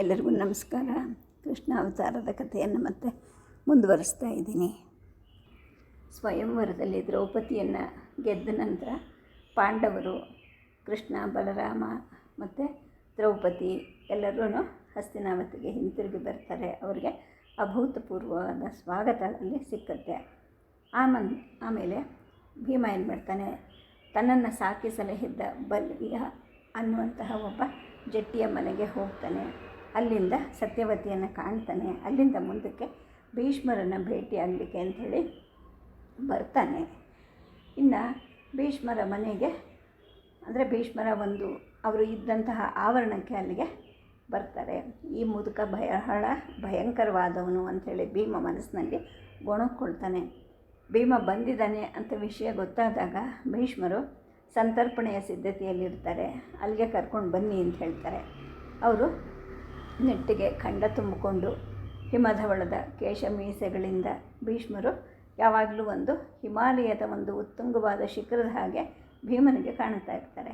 ಎಲ್ಲರಿಗೂ ನಮಸ್ಕಾರ. ಕೃಷ್ಣ ಅವತಾರದ ಕಥೆಯನ್ನು ಮತ್ತೆ ಮುಂದುವರಿಸ್ತಾ ಇದ್ದೀನಿ. ಸ್ವಯಂವರದಲ್ಲಿ ದ್ರೌಪದಿಯನ್ನು ಗೆದ್ದ ನಂತರ ಪಾಂಡವರು ಕೃಷ್ಣ, ಬಲರಾಮ ಮತ್ತು ದ್ರೌಪದಿ ಎಲ್ಲರೂ ಹಸ್ತಿನಾವತಿಗೆ ಹಿಂತಿರುಗಿ ಬರ್ತಾರೆ. ಅವರಿಗೆ ಅಭೂತಪೂರ್ವವಾದ ಸ್ವಾಗತ ಅಲ್ಲಿ ಸಿಕ್ಕತ್ತೆ. ಆಮನ್ ಆಮೇಲೆ ಭೀಮ ಏನು ಮಾಡ್ತಾನೆ, ತನ್ನನ್ನು ಸಾಕಿ ಸಲಹಿದ್ದ ಬಲಿಯ ಅನ್ನುವಂತಹ ಒಬ್ಬ ಜಟ್ಟಿಯ ಮನೆಗೆ ಹೋಗ್ತಾನೆ. ಅಲ್ಲಿಂದ ಸತ್ಯವತಿಯನ್ನು ಕಾಣ್ತಾನೆ. ಅಲ್ಲಿಂದ ಮುಂದಕ್ಕೆ ಭೀಷ್ಮರನ್ನು ಭೇಟಿಯಾಗಲಿಕ್ಕೆ ಅಂಥೇಳಿ ಬರ್ತಾನೆ. ಇನ್ನು ಭೀಷ್ಮರ ಮನೆಗೆ, ಅಂದರೆ ಭೀಷ್ಮರ ಒಂದು, ಅವರು ಇದ್ದಂತಹ ಆವರಣಕ್ಕೆ ಅಲ್ಲಿಗೆ ಬರ್ತಾರೆ. ಈ ಮುದುಕ ಬಹಳ ಭಯಂಕರವಾದವನು ಅಂಥೇಳಿ ಭೀಮ ಮನಸ್ಸಿನಲ್ಲಿ ಗೊಣಕ್ಕೊಳ್ತಾನೆ ಭೀಮ ಬಂದಿದ್ದಾನೆ ಅಂತ ವಿಷಯ ಗೊತ್ತಾದಾಗ ಭೀಷ್ಮರು ಸಂತರ್ಪಣೆಯ ಸಿದ್ಧತೆಯಲ್ಲಿರ್ತಾರೆ. ಅಲ್ಲಿಗೆ ಕರ್ಕೊಂಡು ಬನ್ನಿ ಅಂತ ಹೇಳ್ತಾರೆ. ಅವರು ನೆಟ್ಟಿಗೆ ಖಂಡ ತುಂಬಿಕೊಂಡು ಹಿಮಧವಳದ ಕೇಶ ಮೀಸೆಗಳಿಂದ ಭೀಷ್ಮರು ಯಾವಾಗಲೂ ಒಂದು ಹಿಮಾಲಯದ ಒಂದು ಉತ್ತುಂಗವಾದ ಶಿಖರದ ಹಾಗೆ ಭೀಮನಿಗೆ ಕಾಣ್ತಾ ಇರ್ತಾರೆ.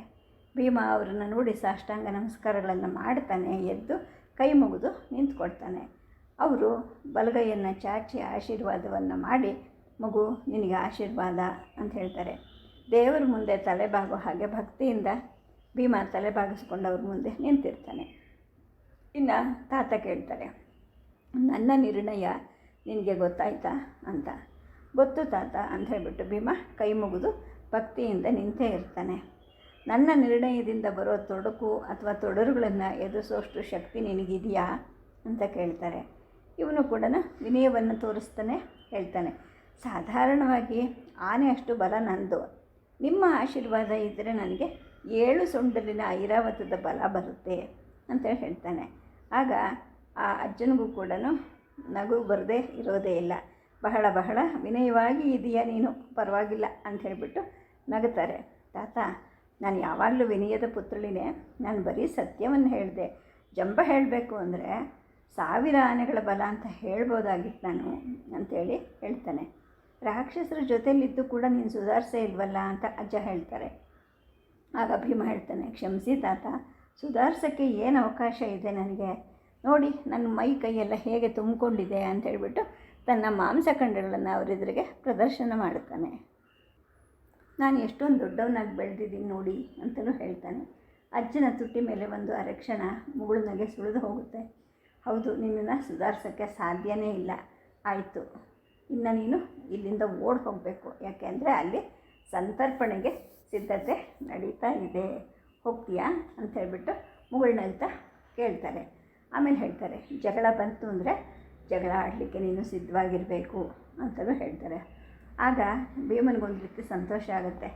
ಭೀಮ ಅವರನ್ನು ನೋಡಿ ಸಾಷ್ಟಾಂಗ ನಮಸ್ಕಾರಗಳನ್ನು ಮಾಡ್ತಾನೆ, ಎದ್ದು ಕೈ ಮುಗಿದು ನಿಂತ್ಕೊಡ್ತಾನೆ ಅವರು ಬಲಗೈಯನ್ನು ಚಾಚಿ ಆಶೀರ್ವಾದವನ್ನು ಮಾಡಿ, ಮಗು, ನಿನಗೆ ಆಶೀರ್ವಾದ ಅಂತ ಹೇಳ್ತಾರೆ. ದೇವರ ಮುಂದೆ ತಲೆಬಾಗೋ ಹಾಗೆ ಭಕ್ತಿಯಿಂದ ಭೀಮ ತಲೆಬಾಗಿಸ್ಕೊಂಡು ಅವ್ರ ಮುಂದೆ ನಿಂತಿರ್ತಾನೆ. ಇನ್ನು ತಾತ ಕೇಳ್ತಾರೆ, ನನ್ನ ನಿರ್ಣಯ ನಿನಗೆ ಗೊತ್ತಾಯ್ತಾ? ಅಂತ. ಗೊತ್ತು ತಾತ, ಅಂತ ಹೇಳಿಬಿಟ್ಟು ಭೀಮ ಕೈ ಮುಗಿದು ಭಕ್ತಿಯಿಂದ ನಿಂತೇ ಇರ್ತಾನೆ. ನನ್ನ ನಿರ್ಣಯದಿಂದ ಬರೋ ತೊಡಕು ಅಥವಾ ತೊಡರುಗಳನ್ನು ಎದುರಿಸೋಷ್ಟು ಶಕ್ತಿ ನಿನಗಿದೆಯಾ? ಅಂತ ಕೇಳ್ತಾರೆ. ಇವನು ಕೂಡ ವಿನಯವನ್ನು ತೋರಿಸ್ತಾನೆ, ಹೇಳ್ತಾನೆ. ಸಾಧಾರಣವಾಗಿ ಆನೆ ಅಷ್ಟು ಬಲ ನಂದು. ನಿಮ್ಮ ಆಶೀರ್ವಾದ ಇದ್ದರೆ ನನಗೆ ಏಳು ಸೊಂಡಲಿನ ಐರಾವತದ ಬಲ ಬರುತ್ತೆ, ಅಂತ ಹೇಳ್ತಾನೆ. ಆಗ ಆ ಅಜ್ಜನಿಗೂ ಕೂಡ ನಗು ಬರದೇ ಇರೋದೇ ಇಲ್ಲ. ಬಹಳ ಬಹಳ ವಿನಯವಾಗಿ ಇದೆಯಾ ನೀನು? ಪರವಾಗಿಲ್ಲ ಅಂತ ಹೇಳಿಬಿಟ್ಟು ನಗುತ್ತಾರೆ. ತಾತ, ನಾನು ಯಾವಾಗಲೂ ವಿನಯದ ಪುತ್ರಳಿನೇ. ನಾನು ಬರೀ ಸತ್ಯವನ್ನು ಹೇಳಿದೆ. ಜಂಬ ಹೇಳಬೇಕು ಅಂದರೆ ಸಾವಿರ ಆನೆಗಳ ಬಲ ಅಂತ ಹೇಳ್ಬೋದಾಗಿತ್ತು ನಾನು ಅಂಥೇಳಿ ಹೇಳ್ತಾನೆ. ರಾಕ್ಷಸರ ಜೊತೆಯಲ್ಲಿದ್ದು ಕೂಡ ನೀನು ಸುಧಾರಿಸೇ ಇಲ್ವಲ್ಲ ಅಂತ ಅಜ್ಜ ಹೇಳ್ತಾರೆ. ಆಗ ಭೀಮ ಹೇಳ್ತಾನೆ, ಕ್ಷಮಿಸಿ ತಾತ ಸುಧಾರಿಸೋಕ್ಕೆ ಏನು ಅವಕಾಶ ಇದೆ ನನಗೆ? ನೋಡಿ, ನನ್ನ ಮೈ ಕೈಯೆಲ್ಲ ಹೇಗೆ ತುಂಬಿಕೊಂಡಿದೆ ಅಂತ ಹೇಳಿಬಿಟ್ಟು ತನ್ನ ಮಾಂಸಖಂಡಗಳನ್ನು ಅವರೆದುರಿಗೆ ಪ್ರದರ್ಶನ ಮಾಡುತ್ತಾನೆ. ನಾನು ಎಷ್ಟೊಂದು ದೊಡ್ಡವನಾಗಿ ಬೆಳೆದಿದ್ದೀನಿ ನೋಡಿ ಅಂತಲೂ ಹೇಳ್ತಾನೆ. ಅಜ್ಜನ ತುಟ್ಟಿ ಮೇಲೆ ಒಂದು ಅರೆಕ್ಷಣ ಮುಗುಳ್ನಾಗೆ ಸುಳಿದು ಹೋಗುತ್ತೆ. ಹೌದು, ನಿನ್ನನ್ನು ಸುಧಾರಿಸೋಕ್ಕೆ ಸಾಧ್ಯನೇ ಇಲ್ಲ. ಆಯಿತು, ಇನ್ನು ನೀನು ಇಲ್ಲಿಂದ ಓಡ್ ಹೋಗಬೇಕು. ಯಾಕೆಂದರೆ ಅಲ್ಲಿ ಸಂತರ್ಪಣೆಗೆ ಸಿದ್ಧತೆ ನಡೀತಾ ಇದೆ. ಹೋಗ್ತೀಯಾ ಅಂತ ಹೇಳ್ಬಿಟ್ಟು ಮುಗುಳ್ನಂತ ಕೇಳ್ತಾರೆ. ಆಮೇಲೆ ಹೇಳ್ತಾರೆ, ಜಗಳ ಬಂತು ಅಂದರೆ ಜಗಳ ಆಡಲಿಕ್ಕೆ ನೀನು ಸಿದ್ಧವಾಗಿರಬೇಕು ಅಂತಲೂ ಹೇಳ್ತಾರೆ. ಆಗ ಭೀಮನಿಗೊಂದು ರೀತಿ ಸಂತೋಷ ಆಗುತ್ತೆ.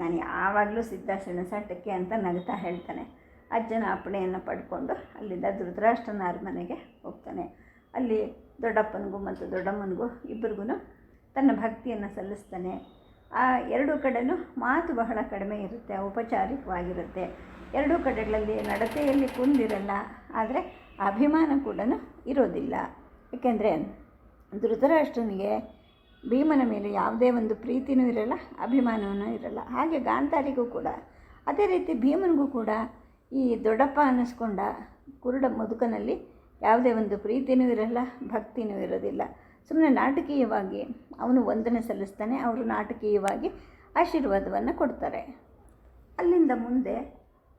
ನಾನು ಯಾವಾಗಲೂ ಸಿದ್ಧ ಸೆಣಸಾಟಕ್ಕೆ ಅಂತ ನಗ್ತಾ ಹೇಳ್ತಾನೆ. ಅಜ್ಜನ ಅಪ್ಪಣೆಯನ್ನು ಪಡ್ಕೊಂಡು ಅಲ್ಲಿಂದ ಧೃತರಾಷ್ಟ್ರನ ಅರಮನೆಗೆ ಹೋಗ್ತಾನೆ. ಅಲ್ಲಿ ದೊಡ್ಡಪ್ಪನಿಗೂ ಮತ್ತು ದೊಡ್ಡಮ್ಮನಿಗೂ ಇಬ್ಬರಿಗೂ ತನ್ನ ಭಕ್ತಿಯನ್ನು ಸಲ್ಲಿಸ್ತಾನೆ. ಆ ಎರಡೂ ಕಡೆಯೂ ಮಾತು ಬಹಳ ಕಡಿಮೆ ಇರುತ್ತೆ, ಔಪಚಾರಿಕವಾಗಿರುತ್ತೆ. ಎರಡೂ ಕಡೆಗಳಲ್ಲಿ ನಡತೆಯಲ್ಲಿ ಕುಂದಿರಲ್ಲ, ಆದರೆ ಅಭಿಮಾನ ಕೂಡ ಇರೋದಿಲ್ಲ. ಏಕೆಂದರೆ ಧೃತರಾಷ್ಟ್ರನಿಗೆ ಭೀಮನ ಮೇಲೆ ಯಾವುದೇ ಒಂದು ಪ್ರೀತಿನೂ ಇರಲ್ಲ, ಅಭಿಮಾನವೂ ಇರಲ್ಲ. ಹಾಗೆ ಗಾಂಧಾರಿಗೂ ಕೂಡ. ಅದೇ ರೀತಿ ಭೀಮನಿಗೂ ಕೂಡ ಈ ದೊಡ್ಡಪ್ಪ ಅನ್ನಿಸ್ಕೊಂಡ ಕುರುಡ ಮುದುಕನಲ್ಲಿ ಯಾವುದೇ ಒಂದು ಪ್ರೀತಿನೂ ಇರಲ್ಲ, ಭಕ್ತಿನೂ ಇರೋದಿಲ್ಲ. ಸುಮ್ಮನೆ ನಾಟಕೀಯವಾಗಿ ಅವನು ವಂದನೆ ಸಲ್ಲಿಸ್ತಾನೆ, ಅವರು ನಾಟಕೀಯವಾಗಿ ಆಶೀರ್ವಾದವನ್ನು ಕೊಡ್ತಾರೆ. ಅಲ್ಲಿಂದ ಮುಂದೆ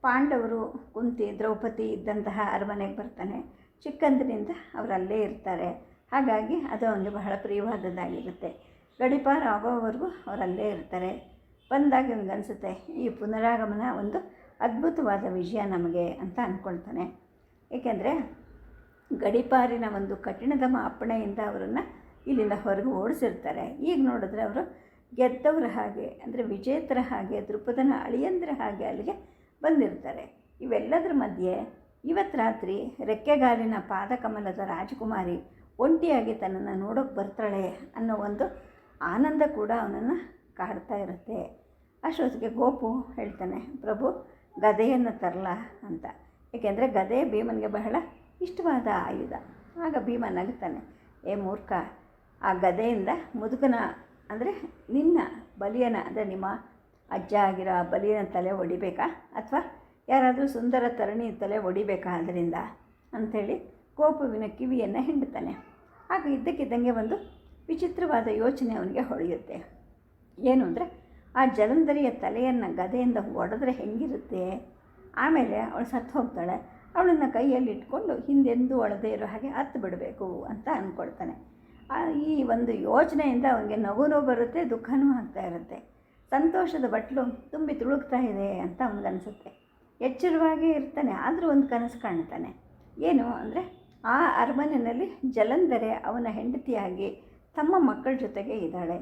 ಪಾಂಡವರು ಕುಂತಿ ದ್ರೌಪದಿ ಇದ್ದಂತಹ ಅರಮನೆಗೆ ಬರ್ತಾನೆ. ಚಿಕ್ಕಂದಿನಿಂದ ಅವರಲ್ಲೇ ಇರ್ತಾರೆ. ಹಾಗಾಗಿ ಅದು ಅವನಿಗೆ ಬಹಳ ಪ್ರಿಯವಾದದ್ದಾಗಿರುತ್ತೆ. ಗಡಿಪಾರ ಆಗೋವರೆಗೂ ಅವರಲ್ಲೇ ಇರ್ತಾರೆ. ಬಂದಾಗ ಅನಿಸುತ್ತೆ ಈ ಪುನರಾಗಮನ ಒಂದು ಅದ್ಭುತವಾದ ವಿಷಯ ನಮಗೆ ಅಂತ ಅಂದ್ಕೊಳ್ತಾನೆ ಏಕೆಂದರೆ ಗಡಿಪಾರಿನ ಒಂದು ಕಠಿಣತಮ ಅಪ್ಪಣೆಯಿಂದ ಅವರನ್ನು ಇಲ್ಲಿಂದ ಹೊರಗೆ ಓಡಿಸಿರ್ತಾರೆ. ಈಗ ನೋಡಿದ್ರೆ ಅವರು ಗೆದ್ದವರ ಹಾಗೆ, ಅಂದರೆ ವಿಜೇತರ ಹಾಗೆ ದೃಪದನ ಅಳಿಯಂದ್ರ ಹಾಗೆ ಅಲ್ಲಿಗೆ ಬಂದಿರ್ತಾರೆ. ಇವೆಲ್ಲದರ ಮಧ್ಯೆ ಇವತ್ತು ರಾತ್ರಿ ರೆಕ್ಕೆಗಾಲಿನ ಪಾದಕಮಲದ ರಾಜಕುಮಾರಿ ಒಂಟಿಯಾಗಿ ತನ್ನನ್ನು ನೋಡೋಕೆ ಬರ್ತಾಳೆ ಅನ್ನೋ ಒಂದು ಆನಂದ ಕೂಡ ಅವನನ್ನು ಕಾಡ್ತಾ ಇರುತ್ತೆ. ಅಷ್ಟೊತ್ತಿಗೆ ಗೋಪು ಹೇಳ್ತಾನೆ, ಪ್ರಭು, ಗದೆಯನ್ನು ತರಲ ಅಂತ. ಏಕೆಂದರೆ ಗದೆ ಭೀಮನಿಗೆ ಬಹಳ ಇಷ್ಟವಾದ ಆಯುಧ. ಆಗ ಭೀಮ ನಗುತ್ತಾನೆ, ಏ ಮೂರ್ಖ, ಆ ಗದೆಯಿಂದ ಮುದುಕನ, ಅಂದರೆ ನಿನ್ನ ಬಲಿಯನ, ಅಂದರೆ ನಿಮ್ಮ ಅಜ್ಜ ಆಗಿರೋ ಆ ಬಲಿಯನ ತಲೆ ಹೊಡಿಬೇಕಾ ಅಥವಾ ಯಾರಾದರೂ ಸುಂದರ ತರಣಿ ತಲೆ ಹೊಡಿಬೇಕಾ ಅದರಿಂದ? ಅಂಥೇಳಿ ಕೋಪುವಿನ ಕಿವಿಯನ್ನು ಹಿಂಡುತ್ತಾನೆ. ಆಗ ಇದ್ದಕ್ಕಿದ್ದಂಗೆ ಒಂದು ವಿಚಿತ್ರವಾದ ಯೋಚನೆ ಅವನಿಗೆ ಹೊಳೆಯುತ್ತೆ. ಏನು ಅಂದರೆ, ಆ ಜಲಂಧರಿಯ ತಲೆಯನ್ನು ಗದೆಯಿಂದ ಒಡೆದ್ರೆ ಹೆಂಗಿರುತ್ತೆ? ಆಮೇಲೆ ಅವಳು ಸತ್ತು ಹೋಗ್ತಾಳೆ ಅವಳನ್ನು ಕೈಯಲ್ಲಿ ಇಟ್ಕೊಂಡು ಹಿಂದೆಂದೂ ಒಳದೇ ಇರೋ ಹಾಗೆ ಹತ್ತು ಬಿಡಬೇಕು ಅಂತ ಅಂದ್ಕೊಳ್ತಾನೆ ಈ ಒಂದು ಯೋಚನೆಯಿಂದ ಅವನಿಗೆ ನಗುನೂ ಬರುತ್ತೆ, ದುಃಖನೂ ಆಗ್ತಾ ಇರುತ್ತೆ. ಸಂತೋಷದ ಬಟ್ಲು ತುಂಬಿ ತುಳುಕ್ತಾ ಇದೆ ಅಂತ ಅವನಿಗನ್ಸುತ್ತೆ. ಎಚ್ಚರವಾಗಿ ಇರ್ತಾನೆ, ಆದರೂ ಒಂದು ಕನಸು ಕಾಣ್ತಾನೆ. ಏನು ಅಂದರೆ, ಆ ಅರಮನೆಯಲ್ಲಿ ಜಲಂಧರೆ ಅವನ ಹೆಂಡತಿಯಾಗಿ ತಮ್ಮ ಮಕ್ಕಳ ಜೊತೆಗೆ ಇದ್ದಾಳೆ.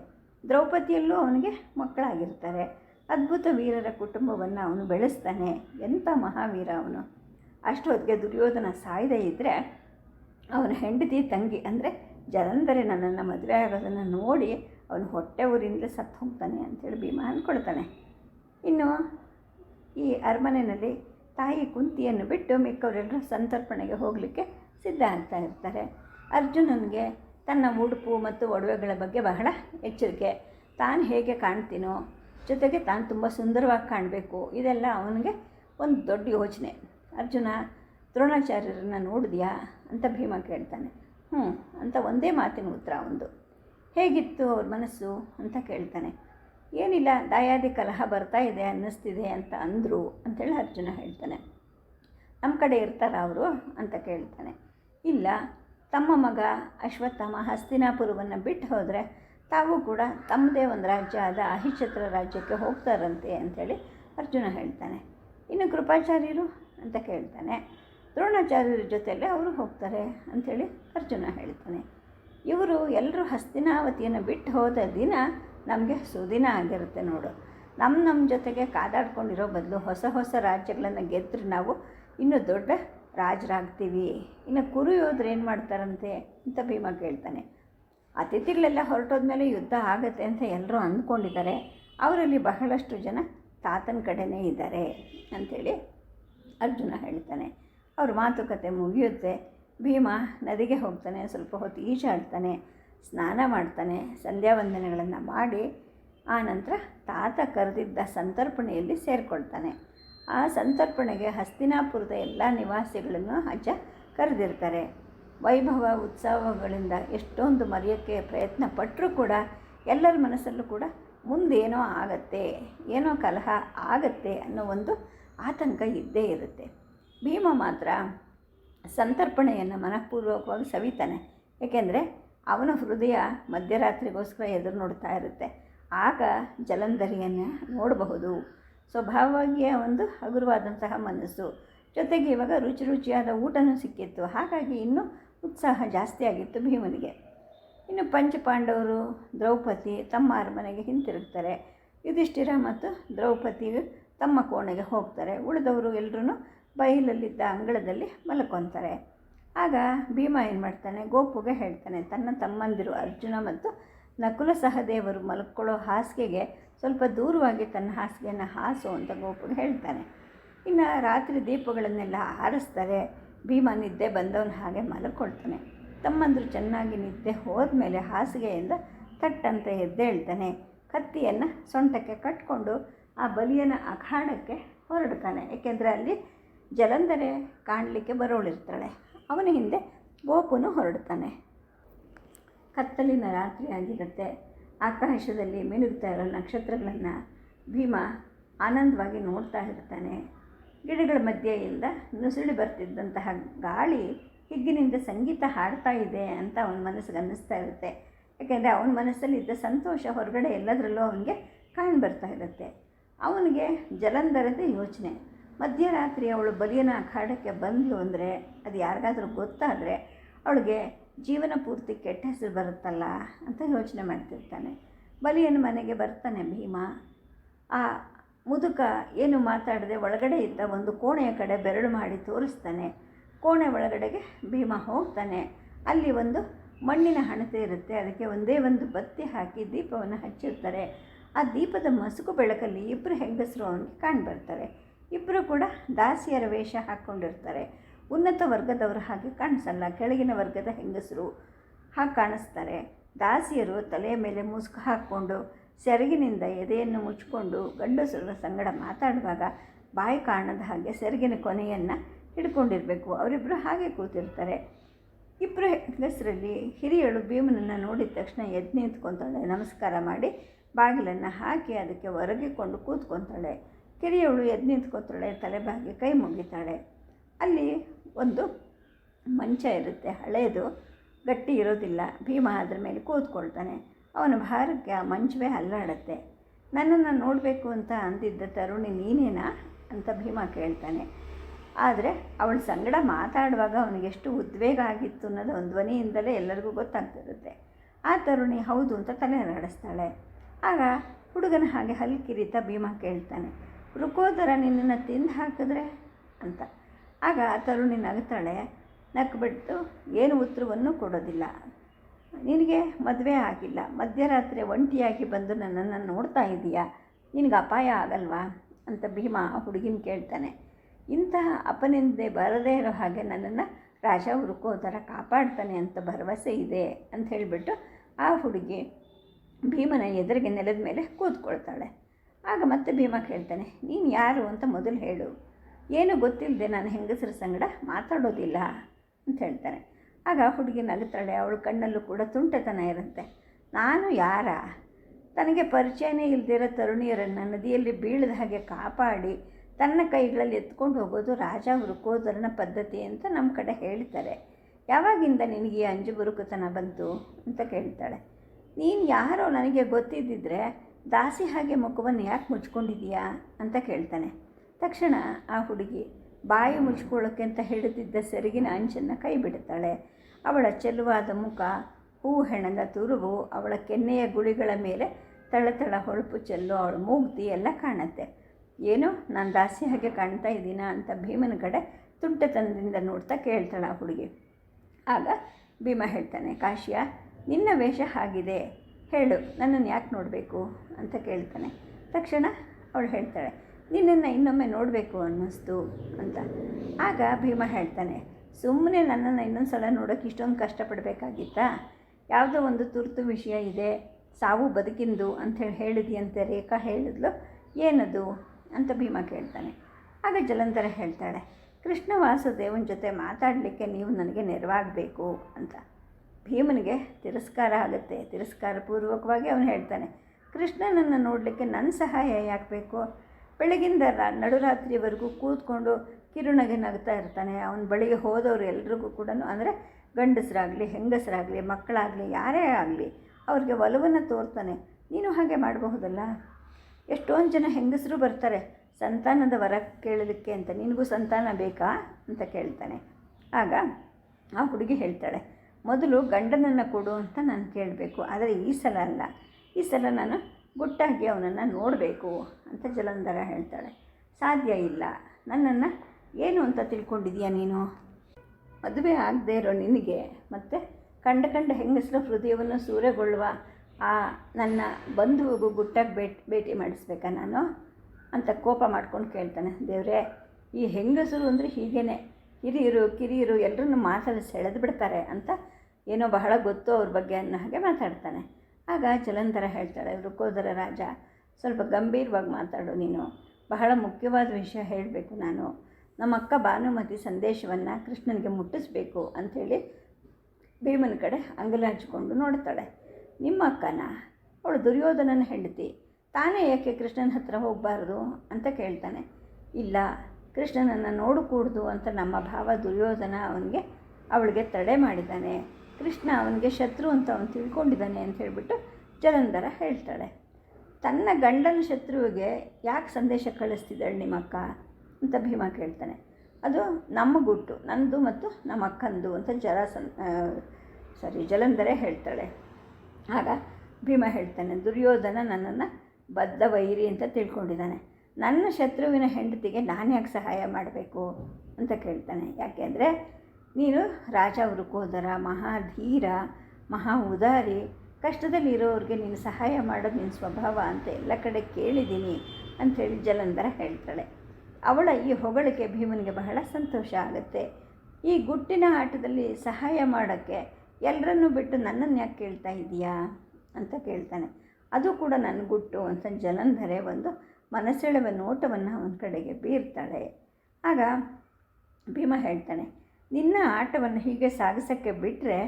ದ್ರೌಪದಿಯಲ್ಲೂ ಅವನಿಗೆ ಮಕ್ಕಳಾಗಿರ್ತಾರೆ. ಅದ್ಭುತ ವೀರರ ಕುಟುಂಬವನ್ನು ಅವನು ಬೆಳೆಸ್ತಾನೆ. ಎಂಥ ಮಹಾವೀರ ಅವನು. ಅಷ್ಟೊತ್ತಿಗೆ ದುರ್ಯೋಧನ ಸಾಯದೇ ಇದ್ದರೆ ಅವನ ಹೆಂಡತಿ ತಂಗಿ, ಅಂದರೆ ಜಲಂಧರೆ ನನ್ನನ್ನು ಮದುವೆ ಆಗೋದನ್ನು ನೋಡಿ ಅವನು ಹೊಟ್ಟೆ ಊರಿಂದಲೇ ಸತ್ತು ಹೋಗ್ತಾನೆ ಅಂಥೇಳಿ ಭೀಮ ಅಂದ್ಕೊಳ್ತಾನೆ. ಇನ್ನು ಈ ಅರಮನೆಯಲ್ಲಿ ತಾಯಿ ಕುಂತಿಯನ್ನು ಬಿಟ್ಟು ಮಿಕ್ಕವರೆಲ್ಲರೂ ಸಂತರ್ಪಣೆಗೆ ಹೋಗಲಿಕ್ಕೆ ಸಿದ್ಧ ಆಗ್ತಾ ಇರ್ತಾರೆ. ಅರ್ಜುನನಿಗೆ ತನ್ನ ಉಡುಪು ಮತ್ತು ಒಡವೆಗಳ ಬಗ್ಗೆ ಬಹಳ ಎಚ್ಚರಿಕೆ. ತಾನು ಹೇಗೆ ಕಾಣ್ತೀನೋ, ಜೊತೆಗೆ ತಾನು ತುಂಬ ಸುಂದರವಾಗಿ ಕಾಣಬೇಕು, ಇದೆಲ್ಲ ಅವನಿಗೆ ಒಂದು ದೊಡ್ಡ ಯೋಚನೆ. ಅರ್ಜುನ, ದ್ರೋಣಾಚಾರ್ಯರನ್ನು ನೋಡಿದ್ಯಾ? ಅಂತ ಭೀಮ ಕೇಳ್ತಾನೆ. ಹ್ಞೂ ಅಂತ ಒಂದೇ ಮಾತಿನ ಉತ್ತರ ಒಂದು. ಹೇಗಿತ್ತು ಅವ್ರ ಮನಸ್ಸು? ಅಂತ ಕೇಳ್ತಾನೆ. ಏನಿಲ್ಲ, ದಾಯಾದಿ ಕಲಹ ಬರ್ತಾ ಇದೆ, ಅನ್ನಿಸ್ತಿದೆ ಅಂತ ಅಂದರು ಅಂಥೇಳಿ ಅರ್ಜುನ ಹೇಳ್ತಾನೆ. ನಮ್ಮ ಕಡೆ ಇರ್ತಾರ ಅವರು ಅಂತ ಕೇಳ್ತಾನೆ. ಇಲ್ಲ, ತಮ್ಮ ಮಗ ಅಶ್ವತ್ಥಾಮ ಹಸ್ತಿನಾಪುರವನ್ನು ಬಿಟ್ಟು ಹೋದರೆ ತಾವು ಕೂಡ ತಮ್ಮದೇ ಒಂದು ರಾಜ್ಯ ಆದ ಅಹಿಚತ್ರ ರಾಜ್ಯಕ್ಕೆ ಹೋಗ್ತಾರಂತೆ ಅಂಥೇಳಿ ಅರ್ಜುನ ಹೇಳ್ತಾನೆ. ಇನ್ನು ಕೃಪಾಚಾರ್ಯರು? ಅಂತ ಕೇಳ್ತಾನೆ. ದ್ರೋಣಾಚಾರ್ಯರ ಜೊತೆಯಲ್ಲೇ ಅವರು ಹೋಗ್ತಾರೆ ಅಂಥೇಳಿ ಅರ್ಜುನ ಹೇಳ್ತಾನೆ. ಇವರು ಎಲ್ಲರೂ ಹಸ್ತಿನಾವತಿಯನ್ನು ಬಿಟ್ಟು ಹೋದ ದಿನ ನಮಗೆ ಸುದಿನ ಆಗಿರುತ್ತೆ ನೋಡು. ನಮ್ಮ ನಮ್ಮ ಜೊತೆಗೆ ಕಾದಾಡ್ಕೊಂಡಿರೋ ಬದಲು ಹೊಸ ಹೊಸ ರಾಜ್ಯಗಳನ್ನು ಗೆದ್ದರೆ ನಾವು ಇನ್ನೂ ದೊಡ್ಡ ರಾಜರಾಗ್ತೀವಿ ಇನ್ನು ಕುರು ಯೋಧರು ಏನು ಮಾಡ್ತಾರಂತೆ ಅಂತ ಭೀಮ ಕೇಳ್ತಾನೆ. ಅತಿಥಿಗಳೆಲ್ಲ ಹೊರಟೋದ್ಮೇಲೆ ಯುದ್ಧ ಆಗತ್ತೆ ಅಂತ ಎಲ್ಲರೂ ಅಂದ್ಕೊಂಡಿದ್ದಾರೆ. ಅವರಲ್ಲಿ ಬಹಳಷ್ಟು ಜನ ತಾತನ ಕಡೆಯೇ ಇದ್ದಾರೆ ಅಂಥೇಳಿ ಅರ್ಜುನ ಹೇಳ್ತಾನೆ. ಅವ್ರ ಮಾತುಕತೆ ಮುಗಿಯುತ್ತೆ. ಭೀಮ ನದಿಗೆ ಹೋಗ್ತಾನೆ, ಸ್ವಲ್ಪ ಹೊತ್ತು ಈಜಾಡ್ತಾನೆ ಸ್ನಾನ ಮಾಡ್ತಾನೆ, ಸಂಧ್ಯಾ ವಂದನೆಗಳನ್ನು ಮಾಡಿ, ಆ ನಂತರ ತಾತ ಕರೆದಿದ್ದ ಸಂತರ್ಪಣೆಯಲ್ಲಿ ಸೇರಿಕೊಳ್ತಾನೆ. ಆ ಸಂತರ್ಪಣೆಗೆ ಹಸ್ತಿನಾಪುರದ ಎಲ್ಲ ನಿವಾಸಿಗಳನ್ನು ಅಜ್ಜ ಕರೆದಿರ್ತಾರೆ. ವೈಭವ ಉತ್ಸವಗಳಿಂದ ಎಷ್ಟೊಂದು ಮರೆಯೋಕ್ಕೆ ಪ್ರಯತ್ನ ಪಟ್ಟರೂ ಕೂಡ ಎಲ್ಲರ ಮನಸ್ಸಲ್ಲೂ ಕೂಡ ಮುಂದೇನೋ ಆಗತ್ತೆ, ಏನೋ ಕಲಹ ಆಗತ್ತೆ ಅನ್ನೋ ಒಂದು ಆತಂಕ ಇದ್ದೇ ಇರುತ್ತೆ. ಭೀಮ ಮಾತ್ರ ಸಂತರ್ಪಣೆಯನ್ನು ಮನಃಪೂರ್ವಕವಾಗಿ ಸವಿತಾನೆ. ಏಕೆಂದರೆ ಅವನ ಹೃದಯ ಮಧ್ಯರಾತ್ರಿಗೋಸ್ಕರ ಎದುರು ನೋಡ್ತಾ ಇರುತ್ತೆ. ಆಗ ಜಲಂಧರಿಯನ್ನು ನೋಡಬಹುದು. ಸ್ವಭಾವವಾಗಿಯೇ ಒಂದು ಹಗುರವಾದಂತಹ ಮನಸ್ಸು. ಜೊತೆಗೆ ಇವಾಗ ರುಚಿ ರುಚಿಯಾದ ಊಟನೂ ಸಿಕ್ಕಿತ್ತು. ಹಾಗಾಗಿ ಇನ್ನೂ ಉತ್ಸಾಹ ಜಾಸ್ತಿ ಆಗಿತ್ತು ಭೀಮನಿಗೆ. ಇನ್ನು ಪಂಚಪಾಂಡವರು, ದ್ರೌಪದಿ ತಮ್ಮ ಅರಮನೆಗೆ ಹಿಂತಿರುಗ್ತಾರೆ. ಯುಧಿಷ್ಠಿರ ಮತ್ತು ದ್ರೌಪದಿ ತಮ್ಮ ಕೋಣೆಗೆ ಹೋಗ್ತಾರೆ. ಉಳಿದವರು ಎಲ್ಲರೂ ಬಯಲಲ್ಲಿದ್ದ ಅಂಗಳದಲ್ಲಿ ಮಲ್ಕೊತಾರೆ. ಆಗ ಭೀಮ ಏನು ಮಾಡ್ತಾನೆ? ಗೋಪುಗೆ ಹೇಳ್ತಾನೆ, ತನ್ನ ತಮ್ಮಂದಿರು ಅರ್ಜುನ ಮತ್ತು ನಕುಲ ಸಹದೇವರು ಮಲ್ಕೊಳ್ಳೋ ಹಾಸಿಗೆಗೆ ಸ್ವಲ್ಪ ದೂರವಾಗಿ ತನ್ನ ಹಾಸಿಗೆಯನ್ನು ಹಾಸು ಅಂತ ಗೋಪುಗೆ ಹೇಳ್ತಾನೆ. ಇನ್ನು ರಾತ್ರಿ ದೀಪಗಳನ್ನೆಲ್ಲ ಆರಿಸ್ತಾರೆ. ಭೀಮ ನಿದ್ದೆ ಬಂದವನು ಹಾಗೆ ಮಲ್ಕೊಳ್ತಾನೆ. ತಮ್ಮಂದರು ಚೆನ್ನಾಗಿ ನಿದ್ದೆ ಹೋದ್ಮೇಲೆ ಹಾಸಿಗೆಯಿಂದ ತಟ್ಟಂತ ಎದ್ದೇಳ್ತಾನೆ. ಕತ್ತಿಯನ್ನು ಸೊಂಟಕ್ಕೆ ಕಟ್ಕೊಂಡು ಆ ಬಲಿಯನ ಅಖಾಡಕ್ಕೆ ಹೊರಡ್ತಾನೆ. ಏಕೆಂದರೆ ಅಲ್ಲಿ ಜಲಂಧರೆ ಕಾಣಲಿಕ್ಕೆ ಬರೋಳಿರ್ತಾಳೆ. ಅವನ ಹಿಂದೆ ಗೋಪುನು ಹೊರಡ್ತಾನೆ. ಕತ್ತಲಿನ ರಾತ್ರಿ ಆಗಿರುತ್ತೆ. ಆಕಾಶದಲ್ಲಿ ಮಿನುಗ್ತಾ ಇರೋ ನಕ್ಷತ್ರಗಳನ್ನು ಭೀಮ ಆನಂದವಾಗಿ ನೋಡ್ತಾ ಇರ್ತಾನೆ. ಗಿಡಗಳ ಮಧ್ಯೆಯಿಂದ ನುಸುಳಿ ಬರ್ತಿದ್ದಂತಹ ಗಾಳಿ ಹಿಗ್ಗಿನಿಂದ ಸಂಗೀತ ಹಾಡ್ತಾ ಇದೆ ಅಂತ ಅವನ ಮನಸ್ಸಿಗೆ ಅನ್ನಿಸ್ತಾ ಇರುತ್ತೆ. ಯಾಕೆಂದರೆ ಅವನ ಮನಸ್ಸಲ್ಲಿ ಇದ್ದ ಸಂತೋಷ ಹೊರಗಡೆ ಎಲ್ಲದರಲ್ಲೂ ಅವನಿಗೆ ಕಾಣ್ ಬರ್ತಾ ಇರುತ್ತೆ. ಅವನಿಗೆ ಜಲಂಧರದ ಯೋಚನೆ. ಮಧ್ಯರಾತ್ರಿ ಅವಳು ಬಲಿಯನ ಅಖಾಡಕ್ಕೆ ಬಂದಳು ಅಂದರೆ ಅದು ಯಾರಿಗಾದರೂ ಗೊತ್ತಾದರೆ ಅವಳಿಗೆ ಜೀವನ ಪೂರ್ತಿ ಕೆಟ್ಟ ಹೆಸರು ಬರುತ್ತಲ್ಲ ಅಂತ ಯೋಚನೆ ಮಾಡ್ತಿರ್ತಾನೆ. ಬಲಿಯನ ಮನೆಗೆ ಬರ್ತಾನೆ ಭೀಮ. ಆ ಮುದುಕ ಏನು ಮಾತಾಡದೆ ಒಳಗಡೆ ಇದ್ದ ಒಂದು ಕೋಣೆಯ ಕಡೆ ಬೆರಳು ಮಾಡಿ ತೋರಿಸ್ತಾನೆ. ಕೋಣೆ ಒಳಗಡೆಗೆ ಭೀಮ ಹೋಗ್ತಾನೆ. ಅಲ್ಲಿ ಒಂದು ಮಣ್ಣಿನ ಹಣತೆ ಇರುತ್ತೆ. ಅದಕ್ಕೆ ಒಂದೇ ಒಂದು ಬತ್ತಿ ಹಾಕಿ ದೀಪವನ್ನು ಹಚ್ಚಿರ್ತಾರೆ. ಆ ದೀಪದ ಮಸುಕು ಬೆಳಕಲ್ಲಿ ಇಬ್ಬರು ಹೆಂಗಸರು ಅವನಿಗೆ ಕಾಣ್ಬರ್ತಾರೆ ಇಬ್ಬರು ಕೂಡ ದಾಸಿಯರ ವೇಷ ಹಾಕ್ಕೊಂಡಿರ್ತಾರೆ. ಉನ್ನತ ವರ್ಗದವರ ಹಾಗೆ ಕಾಣಿಸಲ್ಲ, ಕೆಳಗಿನ ವರ್ಗದ ಹೆಂಗಸರು ಹಾಗೆ ಕಾಣಿಸ್ತಾರೆ. ದಾಸಿಯರು ತಲೆಯ ಮೇಲೆ ಮುಸುಕು ಹಾಕ್ಕೊಂಡು ಸೆರಗಿನಿಂದ ಎದೆಯನ್ನು ಮುಚ್ಕೊಂಡು ಗಂಡಸರ ಸಂಗಡ ಮಾತಾಡುವಾಗ ಬಾಯಿ ಕಾಣದ ಹಾಗೆ ಸೆರಗಿನ ಕೊನೆಯನ್ನು ಹಿಡ್ಕೊಂಡಿರಬೇಕು. ಅವರಿಬ್ಬರು ಹಾಗೆ ಕೂತಿರ್ತಾರೆ. ಇಬ್ಬರು ಹೆಂಗಸರಲ್ಲಿ ಹಿರಿಯಳು ಭೀಮನನ್ನು ನೋಡಿದ ತಕ್ಷಣ ಎದ್ದು ನಿಂತ್ಕೊತಾಳೆ. ನಮಸ್ಕಾರ ಮಾಡಿ ಬಾಗಿಲನ್ನು ಹಾಕಿ ಅದಕ್ಕೆ ಒರಗಿಕೊಂಡು ಕೂತ್ಕೊತಾಳೆ. ಕಿರಿಯವಳು ಎದ್ದು ನಿಂತ್ಕೊತಾಳೆ ತಲೆಬಾಗಿ ಕೈ ಮುಗಿತಾಳೆ. ಅಲ್ಲಿ ಒಂದು ಮಂಚ ಇರುತ್ತೆ ಹಳೆಯದು ಗಟ್ಟಿ ಇರೋದಿಲ್ಲ. ಭೀಮ ಅದ್ರ ಮೇಲೆ ಕೂತ್ಕೊಳ್ತಾನೆ. ಅವನ ಭಾರಕ್ಕೆ ಆ ಮಂಚವೇ ಅಲ್ಲಾಡತ್ತೆ. ನನ್ನನ್ನು ನೋಡಬೇಕು ಅಂತ ಅಂದಿದ್ದ ತರುಣಿ, ನೀನೇನಾ ಅಂತ ಭೀಮ ಕೇಳ್ತಾನೆ. ಆದರೆ ಅವಳ ಸಂಗಡ ಮಾತಾಡುವಾಗ ಅವನಿಗೆ ಎಷ್ಟು ಉದ್ವೇಗ ಆಗಿತ್ತು ಅನ್ನೋದು ಒಂದು ಧ್ವನಿಯಿಂದಲೇ ಎಲ್ಲರಿಗೂ ಗೊತ್ತಾಗ್ತಿರುತ್ತೆ. ಆ ತರುಣಿ ಹೌದು ಅಂತ ತಲೆ ನಡೆಸ್ತಾಳೆ. ಆಗ ಹುಡುಗನ ಹಾಗೆ ಹಲ್ಕಿರಿತ ಭೀಮ ಕೇಳ್ತಾನೆ, ರುಕೋದರ ನಿನ್ನನ್ನು ತಿಂದು ಹಾಕಿದ್ರೆ? ಅಂತ. ಆಗ ತರುಣಿ ನಗ್ತಾಳೆ ನಕ್ಬಿಟ್ಟು ಏನು ಉತ್ತರವನ್ನು ಕೊಡೋದಿಲ್ಲ. ನಿನಗೆ ಮದುವೆ ಆಗಿಲ್ಲ. ಮಧ್ಯರಾತ್ರಿ ಒಂಟಿಯಾಗಿ ಬಂದು ನನ್ನನ್ನು ನೋಡ್ತಾ ಇದೀಯಾ? ನಿನಗೆ ಅಪಾಯ ಆಗಲ್ವಾ? ಅಂತ ಭೀಮ ಹುಡುಗಿನ ಕೇಳ್ತಾನೆ. ಇಂತಹ ಅಪನಿಂದೆ ಬರದೇ ಇರೋ ಹಾಗೆ ನನ್ನನ್ನು ರಾಜ ಹುರುಕೋದರ ಕಾಪಾಡ್ತಾನೆ ಅಂತ ಭರವಸೆ ಇದೆ ಅಂತ ಹೇಳಿಬಿಟ್ಟು ಆ ಹುಡುಗಿ ಭೀಮನ ಎದುರಿಗೆ ನೆಲದ ಮೇಲೆ ಕೂತ್ಕೊಳ್ತಾಳೆ. ಆಗ ಮತ್ತೆ ಭೀಮ ಕೇಳ್ತಾನೆ, ನೀನು ಯಾರು ಅಂತ ಮೊದಲು ಹೇಳು. ಏನು ಗೊತ್ತಿಲ್ಲದೆ ನಾನು ಹೆಂಗಸರ ಸಂಗಡ ಮಾತಾಡೋದಿಲ್ಲ ಅಂತ ಹೇಳ್ತಾನೆ ಆಗ ಹುಡುಗಿ ನಗುತ್ತಾಳೆ, ಅವಳ ಕಣ್ಣಲ್ಲೂ ಕೂಡ ತುಂಟತನ ಇರುತ್ತೆ. ನಾನು ಯಾರ? ತನಗೆ ಪರಿಚಯನೇ ಇಲ್ಲದಿರೋ ತರುಣಿಯರನ್ನು ನದಿಯಲ್ಲಿ ಬೀಳದ ಹಾಗೆ ಕಾಪಾಡಿ, ತನ್ನ ಕೈಗಳಲ್ಲಿ ಎತ್ಕೊಂಡು ಹೋಗೋದು ರಾಜ ವೃಕೋದರನ ಪದ್ಧತಿ ಅಂತ ನಮ್ಮ ಕಡೆ ಹೇಳ್ತಾರೆ ಯಾವಾಗಿಂದ ನಿನಗೆ ಈ ಅಂಜು ಬುರುಕುತನ ಬಂತು? ಅಂತ ಕೇಳ್ತಾಳೆ. ನೀನು ಯಾರೋ ನನಗೆ ಗೊತ್ತಿದ್ದಿದ್ರೆ ದಾಸಿ ಹಾಗೆ ಮುಖವನ್ನು ಯಾಕೆ ಮುಚ್ಕೊಂಡಿದೀಯಾ ಅಂತ ಕೇಳ್ತಾನೆ. ತಕ್ಷಣ ಆ ಹುಡುಗಿ ಬಾಯಿ ಮುಚ್ಕೊಳ್ಳೋಕೆ ಅಂತ ಹಿಡಿದಿದ್ದ ಸೆರಗಿನ ಅಂಚನ್ನು ಕೈ ಬಿಡುತ್ತಾಳೆ. ಅವಳ ಚೆಲುವಾದ ಮುಖ, ಹೂ ಹೆಣದ ತುರುವು, ಅವಳ ಕೆನ್ನೆಯ ಗುಳಿಗಳ ಮೇಲೆ ತಳತಳ ಹೊಳಪು ಚೆಲ್ಲು, ಅವಳ ಮೂಗ್ತಿ ಎಲ್ಲ ಕಾಣುತ್ತೆ. ಏನು, ನಾನು ದಾಸಿ ಹಾಗೆ ಕಾಣ್ತಾ ಇದ್ದೀನ ಅಂತ ಭೀಮನ ಕಡೆ ತುಂಟತನದಿಂದ ನೋಡ್ತಾ ಕೇಳ್ತಾಳೆ ಆ ಹುಡುಗಿ. ಆಗ ಭೀಮ ಹೇಳ್ತಾನೆ, ಕಾಶ್ಯ ನಿನ್ನ ವೇಷ ಹಾಗಿದೆ, ಹೇಳು, ನನ್ನನ್ನು ಯಾಕೆ ನೋಡಬೇಕು ಅಂತ ಕೇಳ್ತಾನೆ. ತಕ್ಷಣ ಅವಳು ಹೇಳ್ತಾಳೆ, ನಿನ್ನನ್ನು ಇನ್ನೊಮ್ಮೆ ನೋಡಬೇಕು ಅನ್ನಿಸ್ತು ಅಂತ. ಆಗ ಭೀಮ ಹೇಳ್ತಾನೆ ಸುಮ್ಮನೆ ನನ್ನನ್ನು ಇನ್ನೊಂದು ಸಲ ನೋಡೋಕೆ ಇಷ್ಟೊಂದು ಕಷ್ಟಪಡಬೇಕಾಗಿತ್ತಾ? ಯಾವುದೋ ಒಂದು ತುರ್ತು ವಿಷಯ ಇದೆ, ಸಾವು ಬದುಕಿಂದು ಅಂಥೇಳಿ ಹೇಳಿದೆಯಂತೆ ರೇಖಾ ಹೇಳಿದ್ಲು, ಏನದು ಅಂತ ಭೀಮ ಕೇಳ್ತಾನೆ. ಆಗ ಜಲಂಧರ ಹೇಳ್ತಾಳೆ ಕೃಷ್ಣ ವಾಸುದೇವನ ಜೊತೆ ಮಾತಾಡಲಿಕ್ಕೆ ನೀವು ನನಗೆ ನೆರವಾಗಬೇಕು ಅಂತ. ಭೀಮನಿಗೆ ತಿರಸ್ಕಾರ ಆಗುತ್ತೆ. ತಿರಸ್ಕಾರ ಪೂರ್ವಕವಾಗಿ ಅವನು ಹೇಳ್ತಾನೆ ಕೃಷ್ಣನನ್ನು ನೋಡಲಿಕ್ಕೆ ನನ್ನ ಸಹಾಯ ಯಾಕೆ ಬೇಕು ಬೆಳಗಿಂದ ರಾ, ನಡುರಾತ್ರಿವರೆಗೂ ಕೂತ್ಕೊಂಡು ಕಿರುಣಗೆ ನಗ್ತಾ ಇರ್ತಾನೆ. ಅವನ ಬಳಿಗೆ ಹೋದವರು ಎಲ್ರಿಗೂ ಕೂಡ ಅಂದರೆ ಗಂಡಸರಾಗಲಿ, ಹೆಂಗಸರಾಗಲಿ, ಮಕ್ಕಳಾಗಲಿ, ಯಾರೇ ಆಗಲಿ, ಅವ್ರಿಗೆ ಒಲವನ್ನು ತೋರ್ತಾನೆ. ನೀನು ಹಾಗೆ ಮಾಡಬಹುದಲ್ಲ? ಎಷ್ಟೊಂದು ಜನ ಹೆಂಗಸರು ಬರ್ತಾರೆ, ಸಂತಾನದ ವರ ಕೇಳಲಿಕ್ಕೆ ಅಂತ. ನಿನಗೂ ಸಂತಾನ ಬೇಕಾ? ಅಂತ ಕೇಳ್ತಾನೆ. ಆಗ ಆ ಹುಡುಗಿ ಹೇಳ್ತಾಳೆ ಮೊದಲು ಗಂಡನನ್ನು ಕೊಡು ಅಂತ ನಾನು ಕೇಳಬೇಕು. ಆದರೆ ಈ ಸಲ ಅಲ್ಲ. ಈ ಸಲ ನಾನು ಗುಟ್ಟಾಗಿ ಅವನನ್ನು ನೋಡಬೇಕು ಅಂತ ಜಲಂಧರ ಹೇಳ್ತಾಳೆ. ಸಾಧ್ಯ ಇಲ್ಲ. ನನ್ನನ್ನು ಏನು ಅಂತ ತಿಳ್ಕೊಂಡಿದೀಯ ನೀನು? ಮದುವೆ ಆಗದೆ ಇರೋ ನಿನಗೆ ಮತ್ತು ಕಂಡ ಕಂಡ ಹೆಂಗಸರ ಹೃದಯವನ್ನು ಸೂರೆಗೊಳ್ಳುವ ಆ ನನ್ನ ಬಂಧುವಿಗೂ ಗುಟ್ಟಾಗಿ ಭೇಟಿ ಭೇಟಿ ಮಾಡಿಸ್ಬೇಕಾ ನಾನು? ಅಂತ ಕೋಪ ಮಾಡ್ಕೊಂಡು ಕೇಳ್ತಾನೆ. ದೇವರೇ, ಈ ಹೆಂಗಸರು ಅಂದರೆ ಹೀಗೇ ಹಿರಿಯರು ಕಿರಿಯರು ಎಲ್ಲರನ್ನು ಮಾತಾಡಿ ಸೆಳೆದು ಬಿಡ್ತಾರೆ ಅಂತ ಏನೋ ಬಹಳ ಗೊತ್ತು ಅವ್ರ ಬಗ್ಗೆ ಅನ್ನೋ ಹಾಗೆ ಮಾತಾಡ್ತಾನೆ. ಆಗ ಜಲಂಧರ ಹೇಳ್ತಾಳೆ ವೃಕೋದರ ರಾಜ, ಸ್ವಲ್ಪ ಗಂಭೀರವಾಗಿ ಮಾತಾಡು ನೀನು. ಬಹಳ ಮುಖ್ಯವಾದ ವಿಷಯ ಹೇಳಬೇಕು ನಾನು. ನಮ್ಮ ಅಕ್ಕ ಭಾನುಮತಿ ಸಂದೇಶವನ್ನು ಕೃಷ್ಣನಿಗೆ ಮುಟ್ಟಿಸ್ಬೇಕು ಅಂಥೇಳಿ ಭೀಮನ ಕಡೆ ಅಂಗಲ ಹಚ್ಕೊಂಡು ನೋಡ್ತಾಳೆ. ನಿಮ್ಮ ಅಕ್ಕನ? ಅವಳು ದುರ್ಯೋಧನನ ಹೆಂಡತಿ. ತಾನೇ ಯಾಕೆ ಕೃಷ್ಣನ ಹತ್ರ ಹೋಗಬಾರ್ದು? ಅಂತ ಕೇಳ್ತಾನೆ. ಇಲ್ಲ, ಕೃಷ್ಣನನ್ನು ನೋಡಕೂಡ್ದು ಅಂತ ನಮ್ಮ ಭಾವ ದುರ್ಯೋಧನ ಅವನಿಗೆ, ಅವಳಿಗೆ ತಡೆ ಮಾಡಿದ್ದಾನೆ. ಕೃಷ್ಣ ಅವನಿಗೆ ಶತ್ರು ಅಂತ ಅವನು ತಿಳ್ಕೊಂಡಿದ್ದಾನೆ ಅಂತ ಹೇಳಿಬಿಟ್ಟು ಜಲಂಧರ ಹೇಳ್ತಾಳೆ. ತನ್ನ ಗಂಡನ ಶತ್ರುವಿಗೆ ಯಾಕೆ ಸಂದೇಶ ಕಳಿಸ್ತಿದ್ದಾಳೆ ನಿಮ್ಮ ಅಕ್ಕ ಅಂತ ಭೀಮ ಕೇಳ್ತಾನೆ. ಅದು ನಮ್ಮ ಗುಟ್ಟು, ನಂದು ಮತ್ತು ನಮ್ಮ ಅಕ್ಕಂದು ಅಂತ ಜರಾಸನ್ ಸಾರಿ ಜಲಂಧರೆ ಹೇಳ್ತಾಳೆ. ಆಗ ಭೀಮ ಹೇಳ್ತಾನೆ, ದುರ್ಯೋಧನ ನನ್ನನ್ನು ಬದ್ಧ ವೈರಿ ಅಂತ ತಿಳ್ಕೊಂಡಿದ್ದಾನೆ. ನನ್ನ ಶತ್ರುವಿನ ಹೆಂಡತಿಗೆ ನಾನು ಯಾಕೆ ಸಹಾಯ ಮಾಡಬೇಕು? ಅಂತ ಕೇಳ್ತಾನೆ. ಯಾಕೆಂದರೆ ನೀನು ರಾಜ ವೃಕೋದರ, ಮಹಾಧೀರ ಮಹಾ ಉದಾರಿ ಕಷ್ಟದಲ್ಲಿರೋರಿಗೆ ನೀನು ಸಹಾಯ ಮಾಡೋದು ನಿನ್ನ ಸ್ವಭಾವ ಅಂತ ಎಲ್ಲ ಕಡೆ ಕೇಳಿದ್ದೀನಿ ಅಂಥೇಳಿ ಜಲಂಧರ ಹೇಳ್ತಾಳೆ. ಅವಳ ಈ ಹೊಗಳಿಕೆ ಭೀಮನಿಗೆ ಬಹಳ ಸಂತೋಷ ಆಗುತ್ತೆ. ಈ ಗುಟ್ಟಿನ ಆಟದಲ್ಲಿ ಸಹಾಯ ಮಾಡೋಕ್ಕೆ ಎಲ್ಲರನ್ನೂ ಬಿಟ್ಟು ನನ್ನನ್ನು ಯಾಕೆ ಕೇಳ್ತಾ ಇದೆಯಾ ಅಂತ ಕೇಳ್ತಾನೆ. ಅದು ಕೂಡ ನನ್ನ ಗುಟ್ಟು ಅಂತ ಜಲಂಧರೆ ಒಂದು ಮನಸ್ಸೆಳೆವ ನೋಟವನ್ನು ಅವನ ಕಡೆಗೆ ಬೀರ್ತಾಳೆ. ಆಗ ಭೀಮ ಹೇಳ್ತಾನೆ ನಿನ್ನ ಆಟವನ್ನು ಹೀಗೆ ಸಾಗಿಸೋಕ್ಕೆ ಬಿಟ್ಟರೆ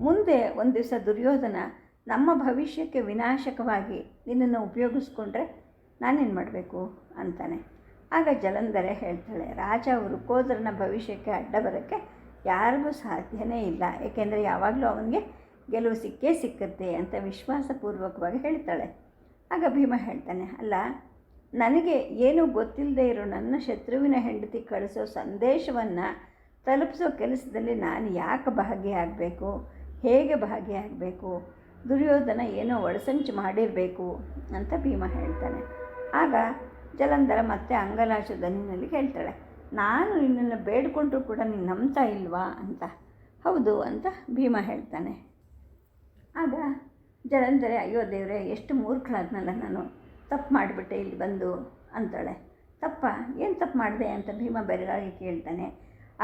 ಮುಂದೆ ಒಂದು ದಿವಸ ದುರ್ಯೋಧನ ನಮ್ಮ ಭವಿಷ್ಯಕ್ಕೆ ವಿನಾಶಕವಾಗಿ ನಿನ್ನನ್ನು ಉಪಯೋಗಿಸ್ಕೊಂಡ್ರೆ ನಾನೇನು ಮಾಡಬೇಕು ಅಂತಾನೆ. ಆಗ ಜಲಂಧರೆ ಹೇಳ್ತಾಳೆ, ರಾಜ ಅವರು ಕೋದ್ರನ ಭವಿಷ್ಯಕ್ಕೆ ಅಡ್ಡ ಬರೋಕ್ಕೆ ಯಾರಿಗೂ ಸಾಧ್ಯನೇ ಇಲ್ಲ. ಏಕೆಂದರೆ ಯಾವಾಗಲೂ ಅವನಿಗೆ ಗೆಲುವು ಸಿಕ್ಕೇ ಸಿಕ್ಕತ್ತೆ ಅಂತ ವಿಶ್ವಾಸಪೂರ್ವಕವಾಗಿ ಹೇಳ್ತಾಳೆ. ಆಗ ಭೀಮ ಹೇಳ್ತಾನೆ, ಅಲ್ಲ, ನನಗೆ ಏನೂ ಗೊತ್ತಿಲ್ಲದೆ ಇರೋ ನನ್ನ ಶತ್ರುವಿನ ಹೆಂಡತಿ ಕಳಿಸೋ ಸಂದೇಶವನ್ನು ತಲುಪಿಸೋ ಕೆಲಸದಲ್ಲಿ ನಾನು ಯಾಕೆ ಭಾಗಿಯಾಗಬೇಕು ಹೇಗೆ ಭಾಗಿಯಾಗಬೇಕು ದುರ್ಯೋಧನ ಏನೋ ಒಳಸಂಚು ಮಾಡಿರಬೇಕು ಅಂತ ಭೀಮ ಹೇಳ್ತಾನೆ. ಆಗ ಜಲಂಧರ ಮತ್ತೆ ಅಂಗಲಾಶ ದನಿನಲ್ಲಿ ಹೇಳ್ತಾಳೆ, ನಾನು ನಿನ್ನನ್ನು ಬೇಡ್ಕೊಂಡ್ರೂ ಕೂಡ ನೀನು ನಂಬ್ತಾ ಇಲ್ವಾ ಅಂತ? ಹೌದು ಅಂತ ಭೀಮ ಹೇಳ್ತಾನೆ. ಆಗ ಜಲಂಧರೆ, ಅಯ್ಯೋ ದೇವರೇ, ಎಷ್ಟು ಮೂರ್ಖಳಾದ್ನಲ್ಲ ನಾನು, ತಪ್ಪು ಮಾಡಿಬಿಟ್ಟೆ ಇಲ್ಲಿ ಬಂದು, ಅಂತಾಳೆ. ತಪ್ಪ? ಏನು ತಪ್ಪು ಮಾಡಿದೆ? ಅಂತ ಭೀಮ ಬೆರಗಾಗಿ ಕೇಳ್ತಾನೆ.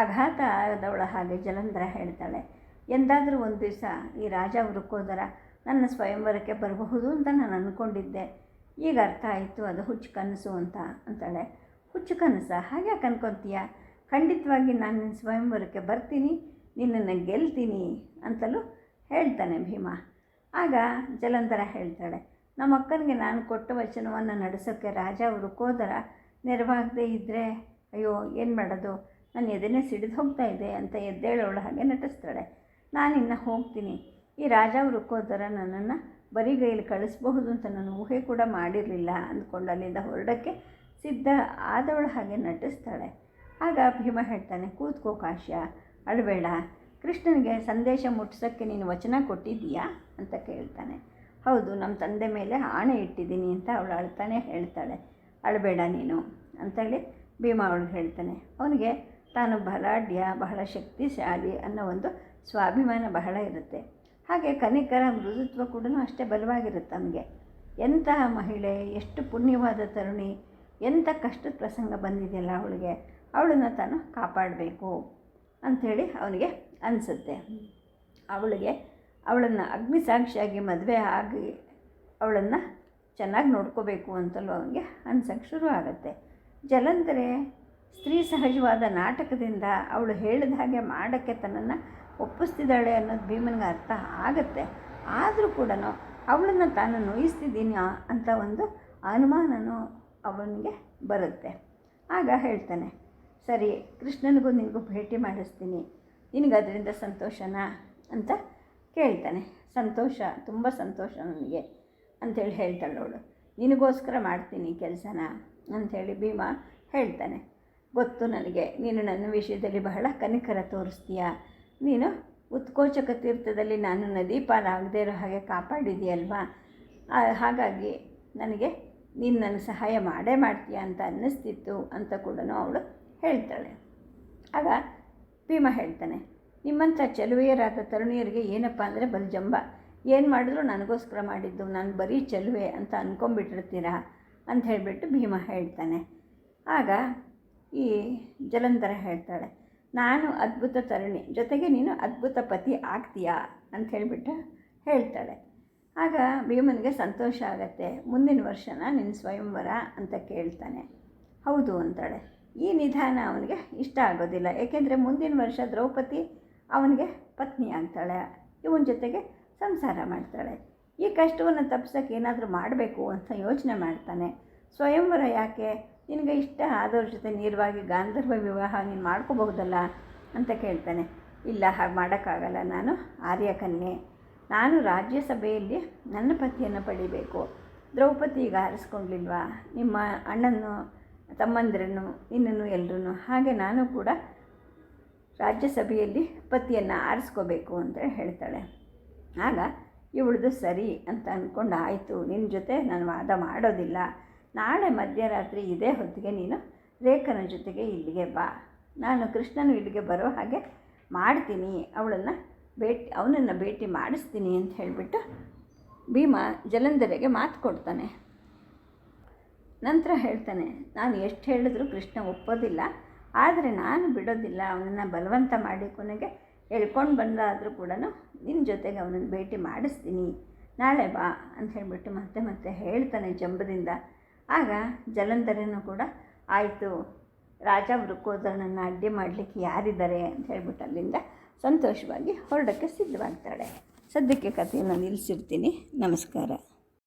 ಆಘಾತ ಆದವಳ ಹಾಗೆ ಜಲಂಧರ ಹೇಳ್ತಾಳೆ. ಎಂದಾದರೂ ಒಂದು ದಿವಸ ಈ ರಾಜ ವೃಕ್ಕೋದರ ನನ್ನ ಸ್ವಯಂವರಕ್ಕೆ ಬರಬಹುದು ಅಂತ ನಾನು ಅಂದ್ಕೊಂಡಿದ್ದೆ ಈಗ ಅರ್ಥ ಆಯಿತು, ಅದು ಹುಚ್ಚು ಕನಸು ಅಂತ ಅಂತಾಳೆ. ಹುಚ್ಚು ಕನಸ? ಹಾಗೆ ಅನ್ಕೊತೀಯ? ಖಂಡಿತವಾಗಿ ನಾನು ನಿನ್ನ ಸ್ವಯಂವರಕ್ಕೆ ಬರ್ತೀನಿ, ನಿನ್ನನ್ನು ಗೆಲ್ತೀನಿ ಅಂತಲೂ ಹೇಳ್ತಾನೆ ಭೀಮ. ಆಗ ಜಲಂಧರ ಹೇಳ್ತಾಳೆ, ನಮ್ಮ ಅಕ್ಕನಿಗೆ ನಾನು ಕೊಟ್ಟ ವಚನವನ್ನು ನಡೆಸೋಕ್ಕೆ ರಾಜ ವೃಕೋದರ ನೆರವಾಗದೇ ಇದ್ದರೆ ಅಯ್ಯೋ, ಏನು ಮಾಡೋದು? ನನ್ನ ಎದೆನೇ ಸಿಡಿದು ಹೋಗ್ತಾ ಇದೆ ಅಂತ ಎದ್ದೇಳೋಳು ಹಾಗೆ ನಟಿಸ್ತಾಳೆ. ನಾನು ಇನ್ನು ಹೋಗ್ತೀನಿ. ಈ ರಾಜ ವೃಕೋದರ ನನ್ನನ್ನು ಬರಿಗೈಲಿ ಕಳಿಸ್ಬಹುದು ಅಂತ ನಾನು ಊಹೆ ಕೂಡ ಮಾಡಿರಲಿಲ್ಲ ಅಂದ್ಕೊಂಡು ಅಲ್ಲಿಂದ ಹೊರಡೋಕ್ಕೆ ಸಿದ್ಧ ಆದವಳ ಹಾಗೆ ನಟಿಸ್ತಾಳೆ. ಆಗ ಭೀಮ ಹೇಳ್ತಾನೆ, ಕೂತ್ಕೋ ಕಾಶ್ಯ, ಅಳಬೇಡ. ಕೃಷ್ಣನಿಗೆ ಸಂದೇಶ ಮುಟ್ಸೋಕ್ಕೆ ನೀನು ವಚನ ಕೊಟ್ಟಿದ್ದೀಯಾ? ಅಂತ ಕೇಳ್ತಾನೆ. ಹೌದು, ನಮ್ಮ ತಂದೆ ಮೇಲೆ ಆಣೆ ಇಟ್ಟಿದ್ದೀನಿ ಅಂತ ಅವಳು ಅಳ್ತಾನೆ ಹೇಳ್ತಾಳೆ. ಅಳಬೇಡ ನೀನು. ಅಂತೇಳಿ ಭೀಮ ಅವಳಿಗೆ ಹೇಳ್ತಾನೆ. ಅವನಿಗೆ ತಾನು ಬಲಾಢ್ಯ, ಬಹಳ ಶಕ್ತಿಶಾಲಿ ಅನ್ನೋ ಒಂದು ಸ್ವಾಭಿಮಾನ ಬಹಳ ಇರುತ್ತೆ. ಹಾಗೆ ಕನಿಕರ ಮೃದುತ್ವ ಕೂಡ ಅಷ್ಟೇ ಬಲವಾಗಿರುತ್ತೆ ಅವನಿಗೆ. ಎಂತಹ ಮಹಿಳೆ, ಎಷ್ಟು ಪುಣ್ಯವಾದ ತರುಣಿ, ಎಂಥ ಕಷ್ಟದ ಪ್ರಸಂಗ ಬಂದಿದೆಯಲ್ಲ ಅವಳಿಗೆ, ಅವಳನ್ನು ತಾನು ಕಾಪಾಡಬೇಕು ಅಂಥೇಳಿ ಅವನಿಗೆ ಅನಿಸುತ್ತೆ. ಅವಳಿಗೆ, ಅವಳನ್ನು ಅಗ್ನಿಸಾಕ್ಷಿಯಾಗಿ ಮದುವೆ ಆಗಿ ಅವಳನ್ನು ಚೆನ್ನಾಗಿ ನೋಡ್ಕೋಬೇಕು ಅಂತಲೂ ಅವನಿಗೆ ಅನ್ಸೋಕ್ಕೆ ಶುರು ಆಗುತ್ತೆ. ಜಲಂಧರೆ ಸ್ತ್ರೀ ಸಹಜವಾದ ನಾಟಕದಿಂದ ಅವಳು ಹೇಳಿದ ಹಾಗೆ ಮಾಡೋಕ್ಕೆ ತನ್ನನ್ನು ಒಪ್ಪಿಸ್ತಿದ್ದಾಳೆ ಅನ್ನೋದು ಭೀಮನಿಗೆ ಅರ್ಥ ಆಗುತ್ತೆ. ಆದರೂ ಕೂಡ ಅವಳನ್ನು ತಾನು ನೋಯಿಸ್ತಿದ್ದೀನಿ ಅಂತ ಒಂದು ಅನುಮಾನನೂ ಅವನಿಗೆ ಬರುತ್ತೆ. ಆಗ ಹೇಳ್ತಾನೆ, ಸರಿ, ಕೃಷ್ಣನಿಗೂ ನಿನಗೂ ಭೇಟಿ ಮಾಡಿಸ್ತೀನಿ. ನಿನಗೆ ಅದರಿಂದ ಸಂತೋಷನಾ? ಅಂತ ಕೇಳ್ತಾನೆ. ಸಂತೋಷ, ತುಂಬ ಸಂತೋಷ ನನಗೆ ಅಂಥೇಳಿ ಹೇಳ್ತಾಳೆ ಅವಳು. ನಿನಗೋಸ್ಕರ ಮಾಡ್ತೀನಿ ಕೆಲಸನ, ಅಂಥೇಳಿ ಭೀಮ ಹೇಳ್ತಾನೆ. ಗೊತ್ತು ನನಗೆ. ನೀನು ನನ್ನ ವಿಷಯದಲ್ಲಿ ಬಹಳ ಕನಿಕರ ತೋರಿಸ್ತೀಯ? ನೀನು ಉತ್ಕೋಚಕ ತೀರ್ಥದಲ್ಲಿ ನಾನು ನದಿ ಪಾಲಾಗದೇ ಇರೋ ಹಾಗೆ ಕಾಪಾಡಿದೆಯಲ್ವಾ ಹಾಗಾಗಿ ನನಗೆ ನೀನು ನನ್ನ ಸಹಾಯ ಮಾಡೇ ಮಾಡ್ತೀಯ ಅಂತ ಅನ್ನಿಸ್ತಿತ್ತು ಅಂತ ಕೂಡ ಅವಳು ಹೇಳ್ತಾಳೆ. ಆಗ ಭೀಮ ಹೇಳ್ತಾನೆ, ನಿಮ್ಮಂಥ ಚೆಲುವೆಯರಾದ ತರುಣಿಯರಿಗೆ ಏನಪ್ಪ ಅಂದರೆ ಬಲ್ಜಂಬ. ಏನು ಮಾಡಿದ್ರು ನನಗೋಸ್ಕರ ಮಾಡಿದ್ದು, ನಾನು ಬರೀ ಚೆಲುವೆ ಅಂತ ಅಂದ್ಕೊಂಬಿಟ್ಟಿರ್ತೀರಾ ಅಂತ ಹೇಳಿಬಿಟ್ಟು ಭೀಮ ಹೇಳ್ತಾನೆ. ಆಗ ಈ ಜಲಂಧರ ಹೇಳ್ತಾಳೆ. ನಾನು ಅದ್ಭುತ ತರುಣಿ, ಜೊತೆಗೆ ನೀನು ಅದ್ಭುತ ಪತಿ ಆಗ್ತೀಯಾ? ಅಂತ ಹೇಳಿಬಿಟ್ಟು ಹೇಳ್ತಾಳೆ. ಆಗ ಭೀಮನಿಗೆ ಸಂತೋಷ ಆಗತ್ತೆ. ಮುಂದಿನ ವರ್ಷನ ನಿನ್ನ ಸ್ವಯಂವರ ಅಂತ ಕೇಳ್ತಾನೆ. ಹೌದು, ಅಂತಾಳೆ. ಈ ನಿಧಾನ ಅವನಿಗೆ ಇಷ್ಟ ಆಗೋದಿಲ್ಲ. ಏಕೆಂದರೆ ಮುಂದಿನ ವರ್ಷ ದ್ರೌಪದಿ ಅವನಿಗೆ ಪತ್ನಿ ಆಗ್ತಾಳೆ. ಇವನ ಜೊತೆಗೆ ಸಂಸಾರ ಮಾಡ್ತಾಳೆ. ಈ ಕಷ್ಟವನ್ನು ತಪ್ಸೋಕ್ಕೆ ಏನಾದರೂ ಮಾಡಬೇಕು ಅಂತ ಯೋಚನೆ ಮಾಡ್ತಾನೆ. ಸ್ವಯಂವರ ಯಾಕೆ? ನಿನಗೆ ಇಷ್ಟ ಆದವ್ರ ಜೊತೆ ನೇರವಾಗಿ ಗಾಂಧರ್ವ ವಿವಾಹ ನೀನು ಮಾಡ್ಕೋಬಹುದಲ್ಲ ಅಂತ ಕೇಳ್ತಾನೆ. ಇಲ್ಲ, ಹಾಗೆ ಮಾಡೋಕ್ಕಾಗಲ್ಲ. ನಾನು ಆರ್ಯಕನ್ಯೆ. ನಾನು ರಾಜ್ಯಸಭೆಯಲ್ಲಿ ನನ್ನ ಪತಿಯನ್ನು ಪಡಿಬೇಕು. ದ್ರೌಪದಿ ಈಗ ಆರಿಸ್ಕೊಂಡ್ಲಿಲ್ವಾ ನಿಮ್ಮ ಅಣ್ಣನ್ನು ತಮ್ಮಂದಿರನ್ನು, ನಿನ್ನನ್ನು ಎಲ್ಲರೂ ಹಾಗೆ ನಾನು ಕೂಡ ರಾಜ್ಯಸಭೆಯಲ್ಲಿ ಪತಿಯನ್ನು ಆರಿಸ್ಕೋಬೇಕು ಅಂತ ಹೇಳ್ತಾಳೆ. ಆಗ, ಇವಳದು ಸರಿ ಅಂತ ಅಂದ್ಕೊಂಡು ಆಯಿತು ನಿನ್ನ ಜೊತೆ ನಾನು ವಾದ ಮಾಡೋದಿಲ್ಲ. ನಾಳೆ ಮಧ್ಯರಾತ್ರಿ ಇದೇ ಹೊತ್ತಿಗೆ ನೀನು ರೇಖನ ಜೊತೆಗೆ ಇಲ್ಲಿಗೆ ಬಾ. ನಾನು ಕೃಷ್ಣನು ಇಲ್ಲಿಗೆ ಬರೋ ಹಾಗೆ ಮಾಡ್ತೀನಿ. ಅವಳನ್ನು ಭೇಟಿ, ಅವನನ್ನು ಭೇಟಿ ಮಾಡಿಸ್ತೀನಿ ಅಂತ ಹೇಳಿಬಿಟ್ಟು ಭೀಮ ಜಲಂಧರೆಗೆ ಮಾತು ಕೊಡ್ತಾನೆ. ನಂತರ ಹೇಳ್ತಾನೆ, ನಾನು ಎಷ್ಟು ಹೇಳಿದ್ರೂ ಕೃಷ್ಣ ಒಪ್ಪೋದಿಲ್ಲ. ಆದರೆ ನಾನು ಬಿಡೋದಿಲ್ಲ. ಅವನನ್ನು ಬಲವಂತ ಮಾಡಿ ಕೊನೆಗೆ ಎಳ್ಕೊಂಡು ಬಂದಾದರೂ ಕೂಡ ನಿನ್ನ ಜೊತೆಗೆ ಅವನನ್ನು ಭೇಟಿ ಮಾಡಿಸ್ತೀನಿ. ನಾಳೆ ಬಾ ಅಂತ ಹೇಳಿಬಿಟ್ಟು ಮತ್ತೆ ಮತ್ತೆ ಹೇಳ್ತಾನೆ ಜಂಬದಿಂದ. ಆಗ ಜಲಂಧರನು ಕೂಡ ಆಯಿತು. ರಾಜ ವೃಕೋದರನನ್ನು ಅಡ್ಡಿ ಮಾಡಲಿಕ್ಕೆ ಯಾರಿದ್ದಾರೆ ಅಂತ ಹೇಳ್ಬಿಟ್ಟು ಅಲ್ಲಿಂದ ಸಂತೋಷವಾಗಿ ಹೊರಡೋಕ್ಕೆ ಸಿದ್ಧವಾಗ್ತಾಳೆ. ಸದ್ಯಕ್ಕೆ ಕಥೆಯನ್ನು ನಿಲ್ಲಿಸಿರ್ತೀನಿ. ನಮಸ್ಕಾರ.